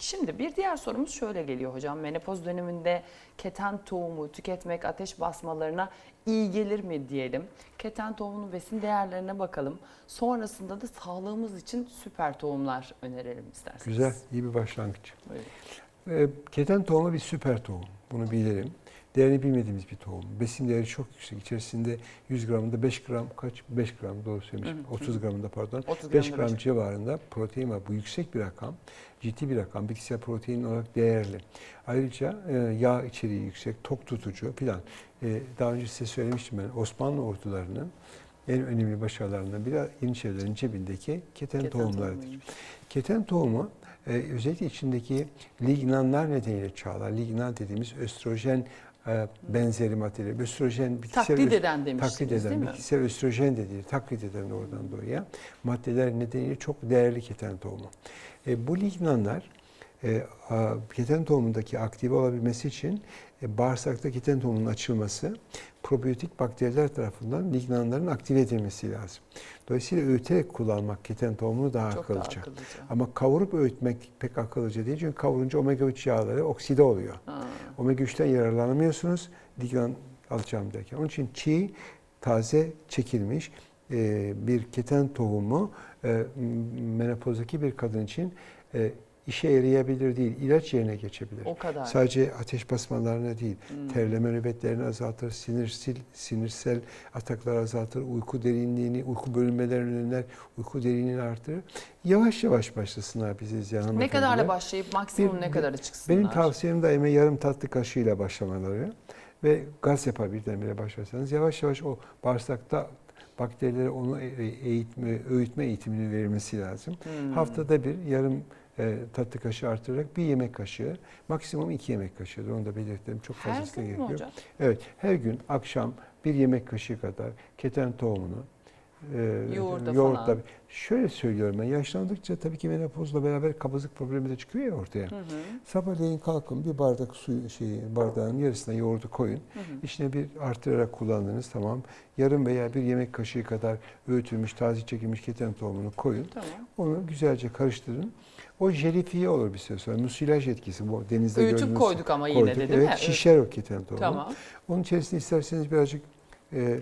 Şimdi bir diğer sorumuz şöyle geliyor hocam. Menopoz döneminde keten tohumu tüketmek ateş basmalarına iyi gelir mi diyelim. Keten tohumunun besin değerlerine bakalım. Sonrasında da sağlığımız için süper tohumlar önerelim isterseniz. Güzel, iyi bir başlangıç. Buyurun. Ee, Keten tohumu bir süper tohum. Bunu bilelim. Değerini bilmediğimiz bir tohum. Besin değeri çok yüksek. İçerisinde 100 gramında 5 gram kaç? 5 gram doğru söylemişim. Hı hı. 30 gramında pardon. 30 5 gramda gram beş. civarında protein var. Bu yüksek bir rakam. Ciddi bir rakam. Bitkisel protein olarak değerli. Ayrıca e, yağ içeriği yüksek, tok tutucu filan. E, daha önce size söylemiştim ben. Osmanlı ordularının en önemli başarılarından biri Yeniçerilerin cebindeki keten, Keten tohumlarıdır. tohumuymuş. Keten tohumu e, özellikle içindeki lignanlar nedeniyle çağlar. Lignan dediğimiz östrojen e, benzeri maddeler. Östrojen bitkisel Taklit eden demiştiniz taklit değil eden, mi? bitkisel östrojen dediği taklit eden oradan doğuya maddeler nedeniyle çok değerli keten tohumu. E, bu lignanlar e, keten tohumundaki aktive olabilmesi için e, bağırsakta keten tohumunun açılması probiyotik bakteriler tarafından lignanların aktive edilmesi lazım. Dolayısıyla öğüterek kullanmak keten tohumunu daha Çok daha akıllıca. akıllıca. Ama kavurup öğütmek pek akıllıca değil çünkü kavurunca omega 3 yağları okside oluyor. Ha. Omega 3'ten yararlanamıyorsunuz lignan alacağım derken. Onun için çiğ, taze çekilmiş e, bir keten tohumu e, menopozdaki bir kadın için e, işe yarayabilir değil, ilaç yerine geçebilir. O kadar. Sadece ateş basmalarına değil, Hmm. terleme nöbetlerini azaltır, sinirsil, sinirsel atakları azaltır, uyku derinliğini, uyku bölünmelerini önler, uyku derinliğini artırır. Yavaş yavaş başlasınlar bizi izleyen Ne hanımefendiler. kadarla başlayıp maksimum Bir- ne kadara çıksınlar? Benim tavsiyem daima yarım tatlı kaşığıyla başlamaları ve gaz yapar birdenbire başlarsanız yavaş yavaş o bağırsakta bakterilere onu e- e- eğitme, öğütme eğitimini verilmesi lazım. Hmm. Haftada bir yarım e, tatlı kaşığı artırarak bir yemek kaşığı, maksimum iki yemek kaşığı. Onu da belirtelim. Çok fazlasına gerek yok. hocam? Evet, her gün akşam bir yemek kaşığı kadar keten tohumunu e, Yoğurda yoğurtla falan. şöyle söylüyorum ben yaşlandıkça tabii ki menopozla beraber kabızlık problemi de çıkıyor ya ortaya. Hı hı. Sabahleyin kalkın bir bardak su şey bardağın yarısına yoğurdu koyun. Hı hı. İçine bir artırarak kullandınız tamam. Yarım veya bir yemek kaşığı kadar öğütülmüş, taze çekilmiş keten tohumunu koyun. Tamam. Onu güzelce karıştırın. O jelifiye olur bir süre sonra. Musilaj etkisi bu denizde Öğütüp gördüğünüz- koyduk ama yine koyduk. de değil evet, mi? şişer o keten tohumu. Tamam. Onun içerisine isterseniz birazcık e, e,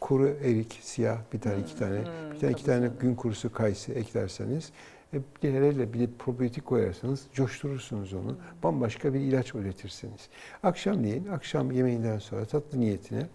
kuru erik, siyah bir tane iki tane, Hmm, bir tane iki tane gün kurusu kayısı eklerseniz, e, bir hele bir probiyotik koyarsanız coşturursunuz onu. Bambaşka bir ilaç üretirsiniz. Akşamleyin, akşam yemeğinden sonra tatlı niyetine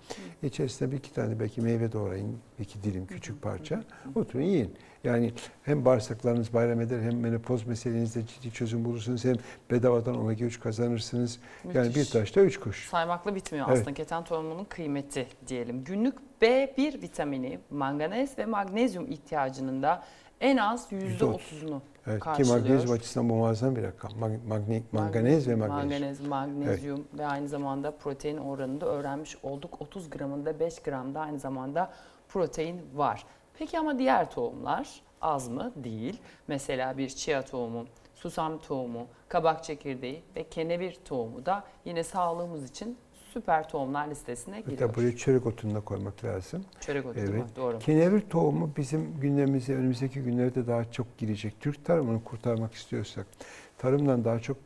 içerisine bir iki tane belki meyve doğrayın, iki dilim küçük parça, oturun yiyin. Yani hem bağırsaklarınız bayram eder hem menopoz meselenizde ciddi çözüm bulursunuz hem bedavadan omega 3 kazanırsınız. Yani bir Müthiş. taşta üç kuş. Saymakla bitmiyor Evet. aslında keten tohumunun kıymeti diyelim. Günlük B1 vitamini, manganez ve magnezyum ihtiyacının da en az %30'unu Evet, ki karşılıyor. magnezyum açısından bu muazzam bir rakam. Mag- magne- manganez ve magnezyum. Manganez, magnezyum ve aynı zamanda protein oranını da öğrenmiş olduk. 30 gramında 5 gramda aynı zamanda protein var. Peki ama diğer tohumlar az mı? Değil. Mesela bir chia tohumu, susam tohumu, kabak çekirdeği ve kenevir tohumu da yine sağlığımız için süper tohumlar listesine giriyor. Hatta buraya çörek otunu da koymak lazım. Çörek otu? Evet. Doğru. Kenevir tohumu bizim gündemimize önümüzdeki günlerde daha çok girecek. Türk tarımını kurtarmak istiyorsak, tarımdan daha çok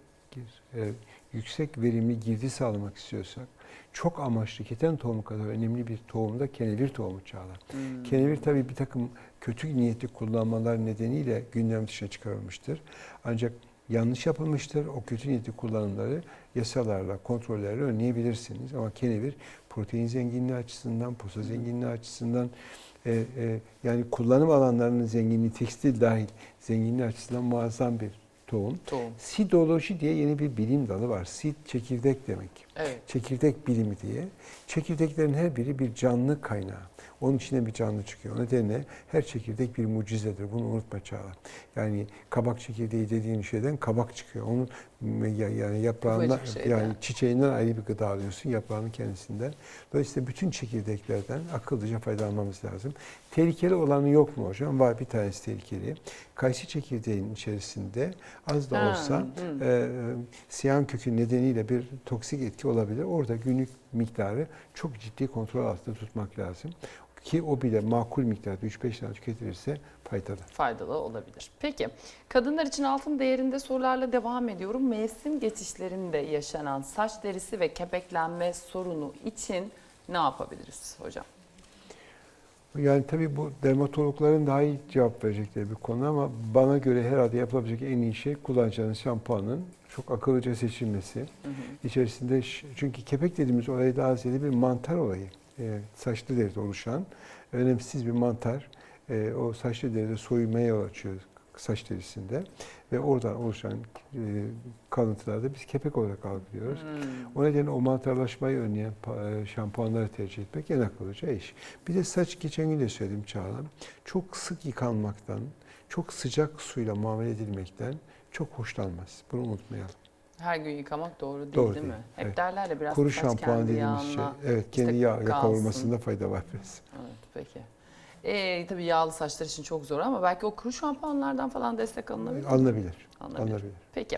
e, yüksek verimli girdi sağlamak istiyorsak, çok amaçlı keten tohumu kadar önemli bir tohum da kenevir tohumu çağlar. Hmm. Kenevir tabii bir takım kötü niyetli kullanmalar nedeniyle gündem dışına çıkarılmıştır. Ancak yanlış yapılmıştır. O kötü niyetli kullanımları yasalarla, kontrollerle önleyebilirsiniz. Ama kenevir protein zenginliği açısından, posa zenginliği açısından, e, e, yani kullanım alanlarının zenginliği, tekstil dahil zenginliği açısından muazzam bir tohum. Tohum. Sidoloji diye yeni bir bilim dalı var. Sid çekirdek demek Evet. çekirdek bilimi diye. Çekirdeklerin her biri bir canlı kaynağı. Onun içine bir canlı çıkıyor. O nedenle her çekirdek bir mucizedir. Bunu unutma Çağla. Yani kabak çekirdeği dediğin şeyden kabak çıkıyor. Onun ya- yani yaprağından yani çiçeğinden ayrı bir gıda alıyorsun yaprağının kendisinden. Dolayısıyla bütün çekirdeklerden akıllıca faydalanmamız lazım. Tehlikeli olanı yok mu hocam? Var bir tanesi tehlikeli. Kayısı çekirdeğinin içerisinde az da Ha, olsa hı. e, e, siyan kökü nedeniyle bir toksik etki olabilir. Orada günlük miktarı çok ciddi kontrol altında tutmak lazım. Ki o bile makul miktarda 3-5 tane tüketilirse faydalı. faydalı olabilir. Peki kadınlar için altın değerinde sorularla devam ediyorum. Mevsim geçişlerinde yaşanan saç derisi ve kepeklenme sorunu için ne yapabiliriz hocam? Yani tabii bu dermatologların daha iyi cevap verecekleri bir konu ama bana göre herhalde yapılabilecek en iyi şey kullanacağınız şampuanın çok akıllıca seçilmesi. Hı hı. İçerisinde çünkü kepek dediğimiz olay daha ziyade bir mantar olayı. E, saçlı deride oluşan önemsiz bir mantar. E, o saçlı deride soyulmaya yol açıyor saç derisinde ve oradan oluşan e, kalıntılarda biz kepek olarak algılıyoruz. Hmm. O nedenle o mantarlaşmayı önleyen e, şampuanları tercih etmek en akıllıca iş. Bir de saç geçen gün de söyledim Çağlan. Çok sık yıkanmaktan, çok sıcak suyla muamele edilmekten çok hoşlanmaz. Bunu unutmayalım. Her gün yıkamak doğru değil Doğru değil, mi? değil, Hep evet. derler ya biraz Kuru şampuan dediğimiz şey. yağına. Evet, kendi işte yağ, kavurmasında fayda var biraz. Evet peki. Ee, tabii yağlı saçlar için çok zor ama belki o kuru şampuanlardan falan destek alınabilir? Alınabilir. Alınabilir. Alınabilir. Peki.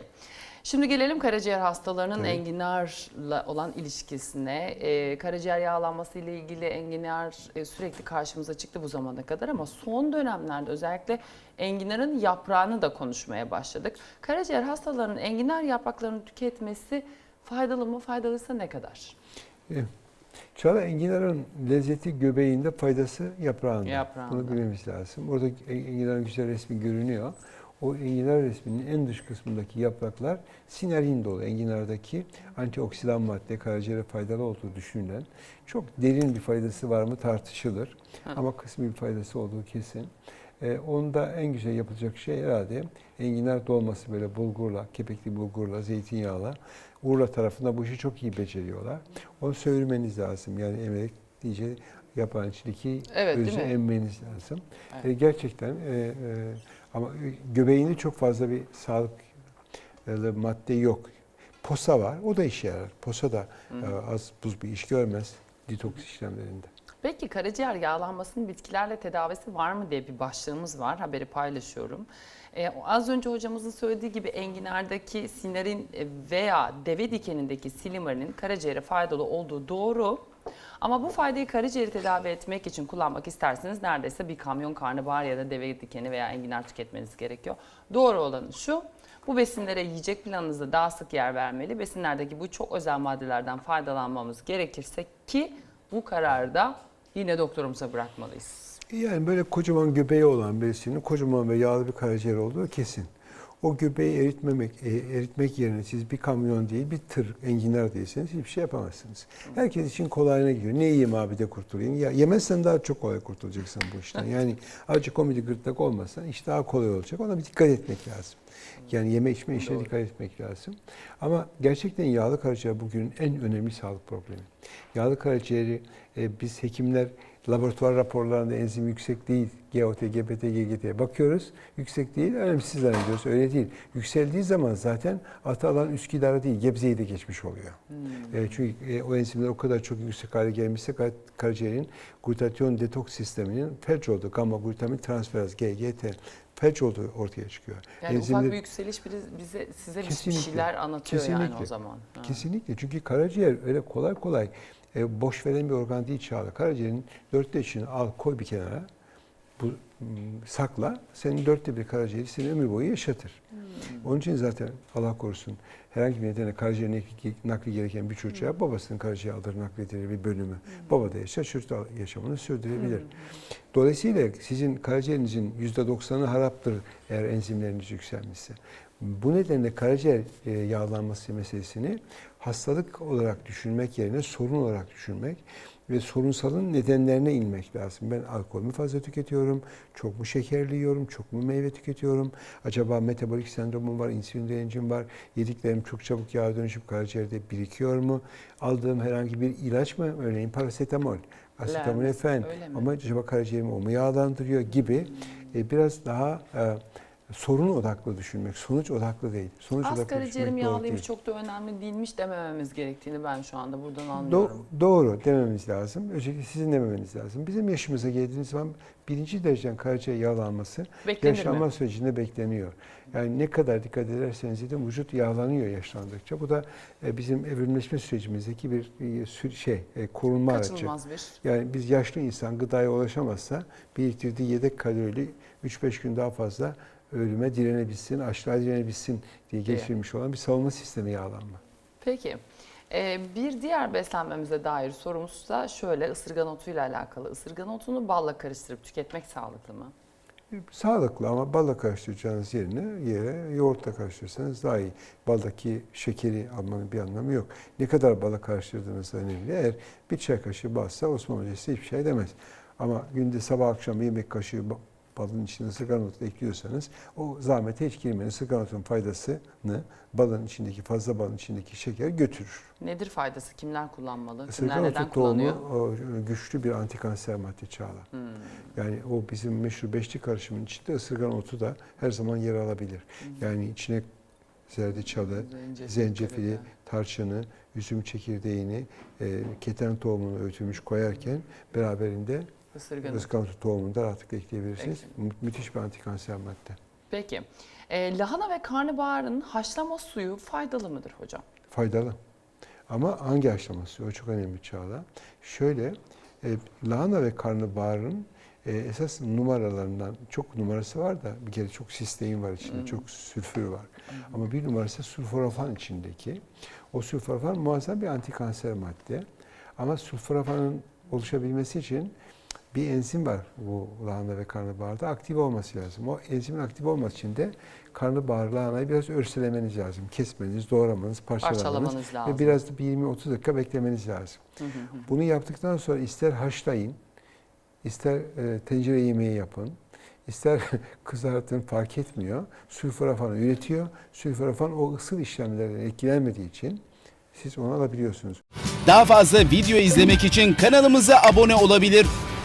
Şimdi gelelim karaciğer hastalarının Tabii. enginarla olan ilişkisine. Ee, karaciğer yağlanması ile ilgili enginar e, sürekli karşımıza çıktı bu zamana kadar ama son dönemlerde özellikle enginarın yaprağını da konuşmaya başladık. Karaciğer hastalarının enginar yapraklarını tüketmesi faydalı mı? Faydalıysa ne kadar? Çağla enginarın lezzeti göbeğinde, faydası yaprağında. Yaprağında. Bunu bilmemiz lazım. Orada enginarın güzel resmi görünüyor. O enginar resminin en dış kısmındaki yapraklar sinerin dolu. Enginardaki antioksidan madde karaciğere faydalı olduğu düşünülen çok derin bir faydası var mı tartışılır. Hı. Ama kısmi bir faydası olduğu kesin. Ee, onda en güzel yapılacak şey herhalde enginar dolması böyle bulgurla, kepekli bulgurla, zeytinyağla. Urla tarafında bu işi çok iyi beceriyorlar. Onu söğürmeniz lazım. Yani emerek iyice yapan çileki Evet, özü emmeniz lazım. Evet. E, gerçekten e, e, ama göbeğinde çok fazla bir sağlıklı madde yok. Posa var. O da işe yarar. Posa da Hı e, az buz bir iş görmez detoks işlemlerinde. Peki karaciğer yağlanmasının bitkilerle tedavisi var mı diye bir başlığımız var. Haberi paylaşıyorum. Ee, az önce hocamızın söylediği gibi enginardaki sinerin e, veya deve dikenindeki silimarinin karaciğere faydalı olduğu doğru. Ama bu faydayı karaciğeri tedavi etmek için kullanmak isterseniz neredeyse bir kamyon karnabahar ya da deve dikeni veya enginar tüketmeniz gerekiyor. Doğru olanı şu. Bu besinlere yiyecek planınızda daha sık yer vermeli. Besinlerdeki bu çok özel maddelerden faydalanmamız gerekirse ki bu kararda yine doktorumuza bırakmalıyız. Yani böyle kocaman göbeği olan birisinin kocaman ve yağlı bir karaciğer olduğu kesin. O göbeği eritmemek, e, eritmek yerine siz bir kamyon değil bir tır enginar değilseniz hiçbir şey yapamazsınız. Herkes için kolayına gidiyor. Ne yiyeyim abi de kurtulayım. Ya yemezsen daha çok kolay kurtulacaksın bu işten. Yani azıcık komedi gırtlak olmasa iş daha kolay olacak. Ona bir dikkat etmek lazım. Yani yeme içme işine Doğru. dikkat etmek lazım. Ama gerçekten yağlı karaciğer bugünün en önemli sağlık problemi. Yağlı karaciğeri e, biz hekimler laboratuvar raporlarında enzim yüksek değil, GOT, GPT, GGT bakıyoruz. Yüksek değil, önemsiz zannediyoruz. Öyle değil. Yükseldiği zaman zaten atı alan Üsküdar'ı değil, Gebze'yi de geçmiş oluyor. Hmm. E, çünkü e, o enzimler o kadar çok yüksek hale gelmişse kar- karaciğerin glutatyon detoks sisteminin felç olduğu, gamma glutamin transferaz, GGT, felç olduğu ortaya çıkıyor. Yani Enzimler- ufak bir yükseliş bize size bir şeyler anlatıyor yani Kesinlikle. o zaman. Ha. Kesinlikle. Çünkü karaciğer öyle kolay kolay e, boş veren bir organ değil Çağla. Karaciğerin dörtte üçünü al koy bir kenara. Bu m, sakla. Senin dörtte bir karaciğeri seni ömür boyu yaşatır. Hmm. Onun için zaten Allah korusun herhangi bir nedenle karaciğer nakli, gereken bir çocuğa babasının karaciğer alır nakledilir bir bölümü. Baba da yaşar, çocuk yaşamını sürdürebilir. Dolayısıyla sizin karaciğerinizin %90'ı haraptır eğer enzimleriniz yükselmişse. Bu nedenle karaciğer e, yağlanması meselesini hastalık olarak düşünmek yerine sorun olarak düşünmek ve sorunsalın nedenlerine inmek lazım. Ben alkol mü fazla tüketiyorum, çok mu şekerli yiyorum, çok mu meyve tüketiyorum, acaba metabolik sendromum var, insülin direncim var, yediklerim çok çabuk yağ dönüşüp karaciğerde birikiyor mu, aldığım herhangi bir ilaç mı, örneğin parasetamol, mi? ama acaba karaciğerimi o mu yağlandırıyor gibi? E, biraz daha e, sorun odaklı düşünmek, sonuç odaklı değil. Sonuç odaklı Asgari cerim değil. çok da önemli değilmiş demememiz gerektiğini ben şu anda buradan Do- anlıyorum. doğru dememiz lazım. Özellikle sizin dememeniz lazım. Bizim yaşımıza geldiğiniz zaman birinci dereceden karaciğer yağlanması Beklenir yaşlanma mi? sürecinde bekleniyor. Yani ne kadar dikkat ederseniz edin vücut yağlanıyor yaşlandıkça. Bu da e, bizim evrimleşme sürecimizdeki bir e, şey e, korunma aracı. Kaçınılmaz bir. Yani biz yaşlı insan gıdaya ulaşamazsa biriktirdiği yedek kalorili 3-5 gün daha fazla ölüme direnebilsin, açlığa direnebilsin diye geçirilmiş olan bir savunma sistemi yağlanma. Peki. Ee, bir diğer beslenmemize dair sorumuz da şöyle ısırgan otuyla alakalı. Isırgan otunu balla karıştırıp tüketmek sağlıklı mı? Sağlıklı ama balla karıştıracağınız yerine yere yoğurtla karıştırırsanız daha iyi. Baldaki şekeri almanın bir anlamı yok. Ne kadar bala karıştırdığınız önemli. Eğer bir çay kaşığı balsa Osman hiçbir şey demez. Ama günde sabah akşam yemek kaşığı balın içine ısırgan otu ekliyorsanız o zahmete hiç girmeyin. Isırgan otunun faydasını balın içindeki fazla balın içindeki şeker götürür. Nedir faydası? Kimler kullanmalı? Kimler Isırgan neden kullanıyor? o, güçlü bir antikanser madde Çağla. Hmm. Yani o bizim meşhur beşli karışımın içinde ısırgan otu da her zaman yer alabilir. Yani içine zerdeçalı, Zencefil, zencefili, karabiber. tarçını, üzüm çekirdeğini, e, keten tohumunu öğütülmüş koyarken beraberinde Isırgan otu. ısırgan otu tohumunu da rahatlıkla ekleyebilirsiniz. Mü- müthiş bir antikanser madde. Peki. Ee, lahana ve karnabaharın haşlama suyu faydalı mıdır hocam? Faydalı. Ama hangi aşaması? O çok önemli Çağla. Şöyle, e, lahana ve karnabaharın e, esas numaralarından çok numarası var da bir kere çok sistein var içinde, Hmm. çok sülfür var. Ama bir numarası sulforafan içindeki. O sulforafan muazzam bir antikanser madde. Ama sulforafanın oluşabilmesi için bir enzim var bu lahana ve karnabaharda aktif olması lazım. O enzimin aktif olması için de karnabahar lahanayı biraz örselemeniz lazım. Kesmeniz, doğramanız, parçalamanız Parçalamanız lazım. ve biraz da bir 20-30 dakika beklemeniz lazım. Hı hı hı. Bunu yaptıktan sonra ister haşlayın, ister e, tencere yemeği yapın, ister kızartın fark etmiyor. Sülforafanı üretiyor. Sülforafan o ısıl işlemlerden etkilenmediği için siz onu alabiliyorsunuz. Daha fazla video izlemek için kanalımıza abone olabilir.